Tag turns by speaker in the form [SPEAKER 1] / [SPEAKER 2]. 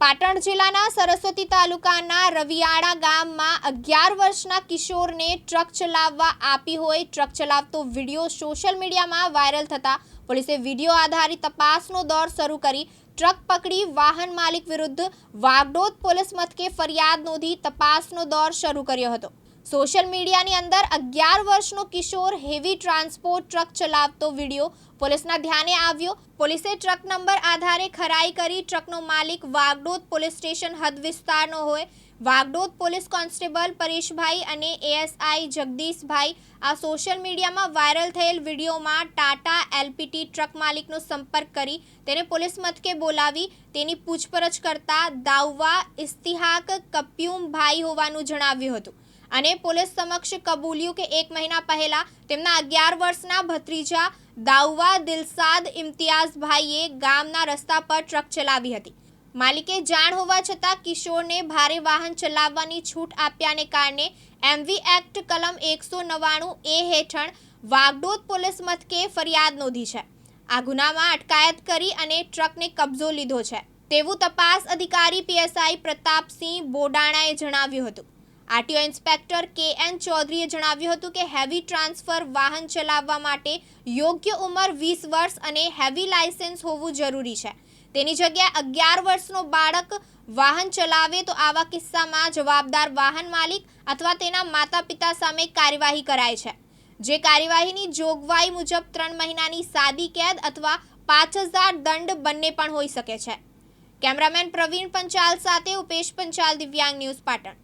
[SPEAKER 1] પાટણ જિલ્લાના સરસ્વતી તાલુકાના રવિયાળા ગામમાં અગિયાર વર્ષના કિશોરને ટ્રક ચલાવવા આપી હોય ટ્રક ચલાવતો વીડિયો સોશિયલ મીડિયામાં વાયરલ થતા પોલીસે વીડિયો આધારિત તપાસનો દોર શરૂ કરી ટ્રક પકડી વાહન માલિક વિરુદ્ધ વાગડોદ પોલીસ મથકે ફરિયાદ નોંધી તપાસનો દોર શરૂ કર્યો હતો. સોશિયલ મીડિયાની અંદર અગિયાર વર્ષનો કિશોર હેવી ટ્રાન્સપોર્ટ ટ્રક ચલાવતો વીડિયો પોલીસના ધ્યાને આવ્યો. પોલીસે ટ્રક નંબર આધારે ખરાઈ કરી ટ્રકનો માલિક વાગડોદ પોલીસ સ્ટેશન હદ વિસ્તારનો હોય. વાગડોદ પોલીસ કોન્સ્ટેબલ પરેશભાઈ અને એએસઆઈ જગદીશભાઈ આ સોશિયલ મીડિયામાં વાયરલ થયેલ વિડીયોમાં ટાટા એલપીટી ટ્રક માલિકનો સંપર્ક કરી તેને પોલીસ મથકે બોલાવી. તેની પૂછપરછ કરતા દાઉવા, ઇસ્તિહાક, કપ્યુમભાઈ હોવાનું જણાવ્યું હતું. અને પોલીસ સમક્ષ કબૂલ્યું કે એક મહિના પહેલા તેમના અગિયાર વર્ષના ભત્રીજા દાઉવા દિલસાદ ઇમ્તિયાઝભાઈએ ગામના રસ્તા પર ટ્રક ચલાવી હતી. માલિકે જાણ હોવા છતાં કિશોરને ભારે વાહન ચલાવવાની છૂટ આપ્યાને કારણે એમવી એક્ટ કલમ એકસો નવ્વાણું એ હેઠળ વાગડોદ પોલીસ મથકે ફરિયાદ નોંધી છે. આ ગુનામાં અટકાયત કરી અને ટ્રકને કબજો લીધો છે. તેવું તપાસ અધિકારી પીએસઆઈ પ્રતાપસિંહ બોડાણાએ જણાવ્યું હતું. આરટીઓ ઇન્સ્પેક્ટર કે એન ચૌધરીએ જણાવ્યું હતું કે હેવી ટ્રાન્સફર વાહન ચલાવવા માટે યોગ્ય ઉંમર વીસ વર્ષ અને હેવી લાયસન્સ હોવું જરૂરી છે. તેની જગ્યાએ અગિયાર વર્ષનો બાળક વાહન ચલાવે તો આવા કિસ્સામાં જવાબદાર વાહન માલિક અથવા તેના માતા પિતા સામે કાર્યવાહી કરાય છે. જે કાર્યવાહીની જોગવાઈ મુજબ ત્રણ મહિનાની સાદી કેદ અથવા પાંચ હજાર દંડ બંને પણ હોઈ શકે છે. કેમેરામેન પ્રવીણ પંચાલ સાથે ઉપેશ પંચાલ દિવ્યાંગ ન્યૂઝ પાટણ.